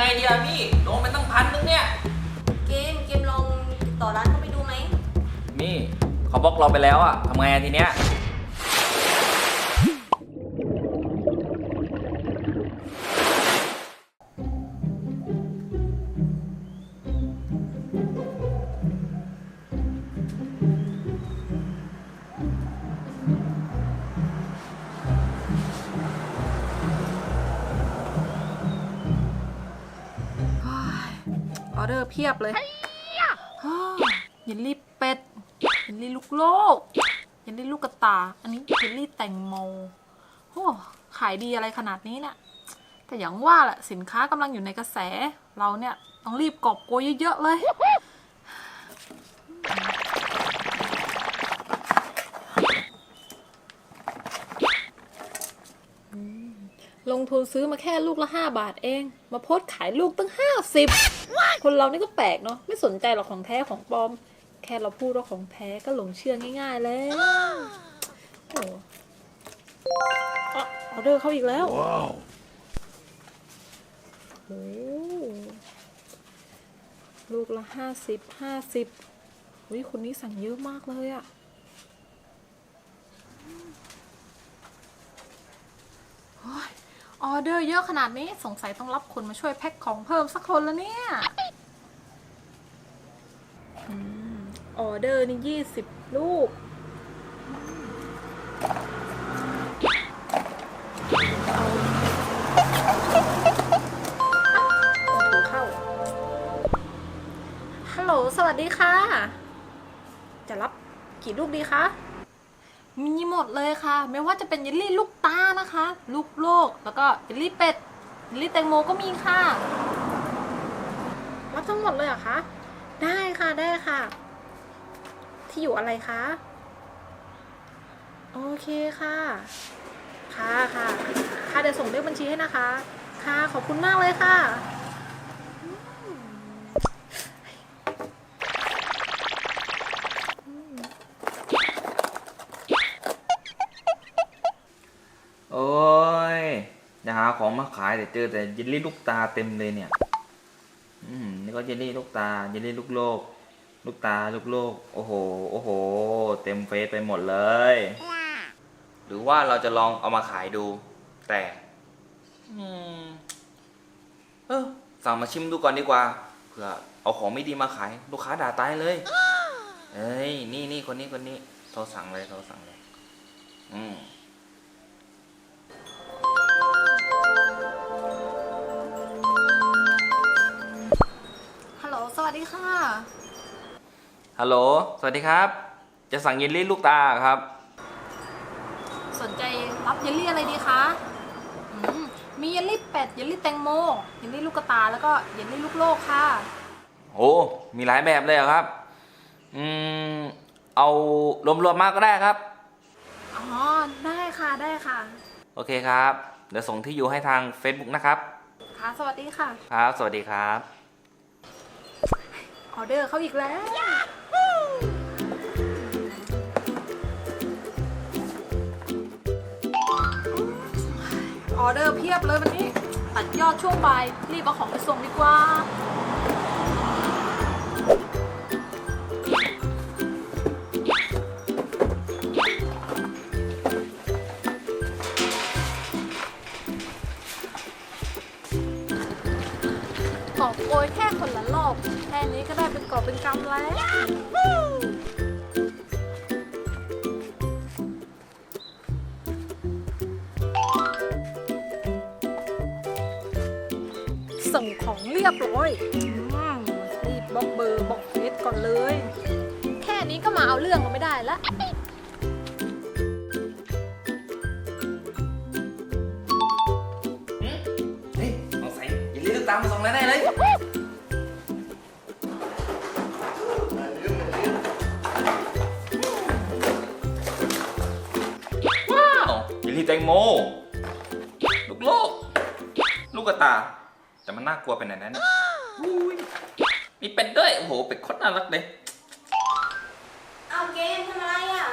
ไงดีอะมี่โดนไปตั้งพันนึงเนี่ย เกมเกมลองติดต่อร้านเข้าไปดูไหม มี่เขาบล็อกเราไปแล้วอะทำไงอะทีเนี้ย เดอร์เพียบเลยฮ่าเยลลี่เป็ดเยลลี่ลูกโลกเยลลี่ลูกกระตายอันนี้เยลลี่แตงโมโอ้ขายดีอะไรขนาดนี้เนี่ยแต่อย่างว่าแหละสินค้ากำลังอยู่ในกระแส เราเนี่ยต้องรีบกอบโกยเยอะๆเลยลงทุนซื้อมาแค่ลูกละ 5 บาทเอง มาโพสต์ขายลูกตั้ง 50 คนเรานี่ก็แปลกเนาะไม่สนใจหรอกของแท้ของปลอม แค่เราพูดว่าของแท้ก็หลงเชื่อง่าย ๆแล้วโอ้อะออเดอร์เข้าอีกแล้วโอ้ลูกละห้าสิบห้าสิบวิคนนี้สั่งเยอะมากเลยอะโอ้ย ออเดอร์เยอะขนาดนี้สงสัยต้องรับคนมาช่วยแพ็คของเพิ่มสักคนแล้วเนี่ยอืมออเดอร์นี่ยี่สิบลูกเอาเข้าฮัลโหล สวัสดีค่ะ จะรับกี่ลูกดีคะ มีหมดเลยค่ะ ไม่ว่าจะเป็นเยลลี่ลูกตานะคะ ลูกโลกแล้ว ก็เยลลี่เป็ดเยลลี่แตงโมก็มีค่ะ รับทั้งหมดเลยเหรอคะ ได้ค่ะได้ค่ะ ที่อยู่อะไรคะ โอเคค่ะ ค่ะค่ะ ค่ะเดี๋ยวส่งเลขบัญชีให้นะคะ ค่ะขอบคุณมากเลยค่ะ ของมาขายแต่เจอแต่เยลลี่ลูกตาเต็มเลยเนี่ย อืมนี่ก็เยลลี่ลูกตาเยลลี่ลูกโลก ลูกตาลูกโลก โอ้โห โอ้โห เต็มเฟซไปหมดเลย หรือว่าเราจะลองเอามาขายดู แต่อืมเออสั่งมาชิมดูก่อนดีกว่าเผื่อเอาของไม่ดีมาขาย ลูกค้าด่าตายเลย เอ้ย นี่นี่คนนี้คนนี้โทรสั่งเลยโทรสั่งเลย อืม สวัสดีค่ะ ฮัลโหล สวัสดีครับ จะสั่งเยลลี่ลูกตาครับ สนใจรับเยลลี่อะไรดีคะอืมมีเยลลี่เป็ด เยลลี่แตงโม เยลลี่ลูกกระตายแล้วก็เยลลี่ลูกโลกค่ะ โอ้ มีหลายแบบเลยเหรอครับ อืม เอารวมๆมากก็ได้ครับ อ๋อ ได้ค่ะ ได้ค่ะ โอเคครับ เดี๋ยวส่งที่อยู่ให้ทาง Facebook นะครับ ค่ะ สวัสดีค่ะ ครับ สวัสดีครับ ออเดอร์เขาอีกแล้ว ออเดอร์เพียบเลยวันนี้ ตัดยอดช่วงบ่ายรีบเอาของไปส่งดีกว่า นี้ก็ได้เป็นกอบเป็นกำแล้ว ส่งของเรียบร้อยอืมรีบบล็อกเบอร์บล็อกเฟซก่อนเลย แค่นี้ก็มาเอาเรื่องเราไม่ได้ละ เฮ้ยเอาใส่เยลลี่ลูกตามาส่งแล้วได้เลย แตงโม ลูกโลก ลูกกระตา แต่มันน่ากลัวไปไหนนั้นยอุ้ยมีเป็ดด้วย โอ้โห เป็ดโคตรน่ารักเลย เอาเกมทำอะไรอะ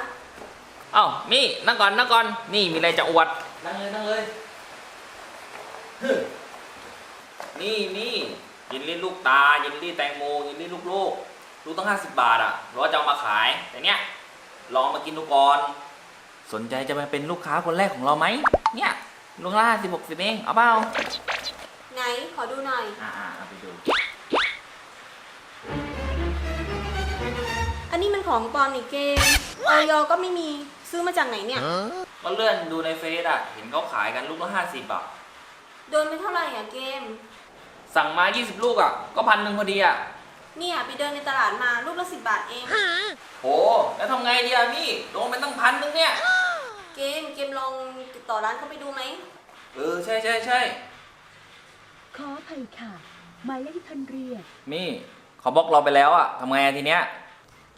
เอ้ามี่นั่งก่อนนั่งก่อน นี่มีอะไรจะอวด นั่งเลยนั่งเลยฮึนี่นี่เยลลี่ลูกตาเยลลี่แตงโมเยลลี่ลูกโลก ลูกต้องห้าสิบบาทอะเราจะเอามาขาย แต่เนี้ยลองมากินดูก่อน สนใจจะมาเป็นลูกค้าคนแรกของเราไหม เนี่ยลุงละห้าสิบหกสิบเองเอาเปล่าไหนขอดูหน่อย อ่าเอาไปดู อันนี้มันของปลอมนี่เกมออยก็ไม่มีซื้อมาจากไหนเนี่ย ก็เลื่อนดูในเฟซอะ เห็นเขาขายกันลูกละห้าสิบอะ โดนไปเท่าไหร่อะเกม สั่งมา 20 ลูกอะ ก็พันหนึ่งพอดีอะ เนี่ยไปเดินในตลาดมาลูกละสิบบาทเอง โห แล้วทำไงดีอะพี่ลงไปตั้งพันหนึงเนี่ย เกมเกมลองติดต่อร้านเขาไปดูไหมเออใช่ใช่ใช่ขออภัยค่ะ หมายเลขที่ท่านเรียก มี่เขาบล็อกเราไปแล้วอะทำไงอะทีเนี้ย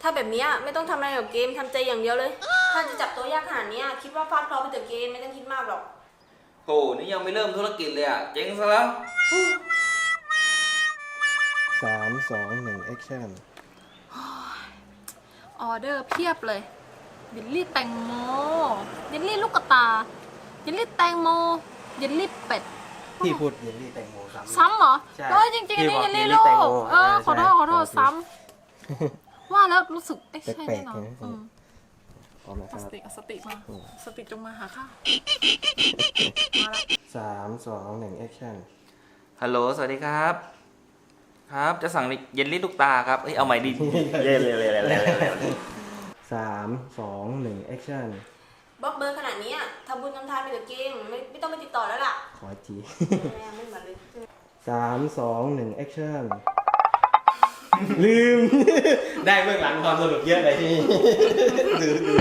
ถ้าแบบเนี้ยไม่ต้องทำอะไรกับเกมทำใจอย่างเดียวเลย ถ้าจะจับตัวยากขนาดเนี้ยคิดว่าฟาดเคราะห์ไปเถอะเกมไม่ต้องคิดมากหรอกโหนี่ยังไม่เริ่มธุรกิจเลยอะเจ๊งซะแล้ว สามสองหนึ่งแอคชั่น ออเดอร์เพียบเลย เยลลี่แตงโมเยลลี่ลูกกระตาเยลลี่แตงโมเยลลี่เป็ด พี่พูดเยลลี่แตงโมซ้ำ ซ้ำเหรอใช่เออจริงๆอันนี้พี่เยบอกลลี่เยลลี่ลูแตงโมกเออ ขอโทษ ใช่ขอโทษขอโทษ ซ้ำ ว่าแล้วรู้สึกเอ๊ะใช่แปลแน่กๆนอนนะ อืมพร้อมนะคเอารัสบติเอาสติมาอืมสติจงมาหาข้ามาละสามสองหนึ่งแอคชั่นฮัลโหล สวัสดีครับ ครับ จะสั่งเยลลี่ลูกตาครับ เอ้ย เอาใหม่ดิ เย่เลยเลยเลยเลยเลย สามสองหนึ่งแอคชั่นบล็อกเบอร์ขนาดเนี้ยทำบุญทำทานไปเถอะเกมไม่ไม่ต้องไปติดต่อแล้วล่ะขออีกทีแม่ไม่เหมือนเลยสามสองหนึ่งแอคชั่นลืม ได้เบื้องหลังความสนุกเยอะเลยที่ดูดู